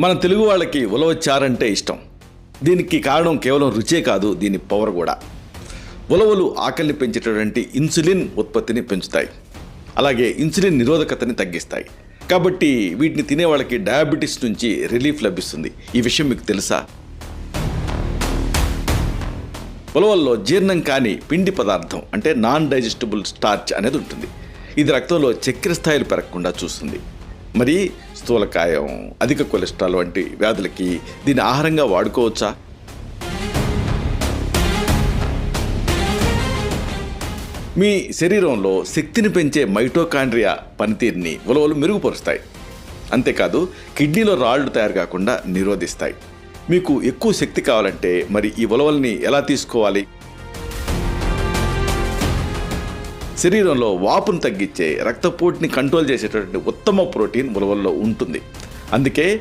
మన తెలుగు వాళ్ళకి ఉలవ చారంటే ఇష్టం. దీనికి కారణం కేవలం రుచే కాదు దీని పవర్ కూడా. ఉలవలు ఆకలిని పెంచేటటువంటి ఇన్సులిన్ ఉత్పత్తిని పెంచుతాయి. అలాగే ఇన్సులిన్ నిరోధకతని తగ్గిస్తాయి. కాబట్టి వీటిని తినే వాళ్ళకి డయాబెటీస్ నుంచి రిలీఫ్ లభిస్తుంది. ఈ విషయం మీకు తెలుసా? ఉలవల్లో జీర్ణం కాని పిండి పదార్థం అంటే నాన్ డైజెస్టబుల్ స్టార్చ్ అనేది ఉంటుంది. ఇది రక్తంలో చక్కెర స్థాయిలు పెరగకుండా చూస్తుంది. మరి స్థూలకాయం అధిక కొలెస్ట్రాల్ వంటి వ్యాధులకి దీన్ని ఆహారంగా వాడుకోవచ్చా? మీ శరీరంలో శక్తిని పెంచే మైటోకాండ్రియా పనితీరుని ఉలవలు మెరుగుపరుస్తాయి. అంతేకాదు కిడ్నీలో రాళ్ళు తయారు కాకుండా నిరోధిస్తాయి. మీకు ఎక్కువ శక్తి కావాలంటే మరి ఈ ఉలవల్ని ఎలా తీసుకోవాలి? శరీరంలో వాపును తగ్గించే రక్తపోటుని కంట్రోల్ చేసేటటువంటి ఉత్తమ ప్రోటీన్ ఉలవల్లో ఉంటుంది. అందుకే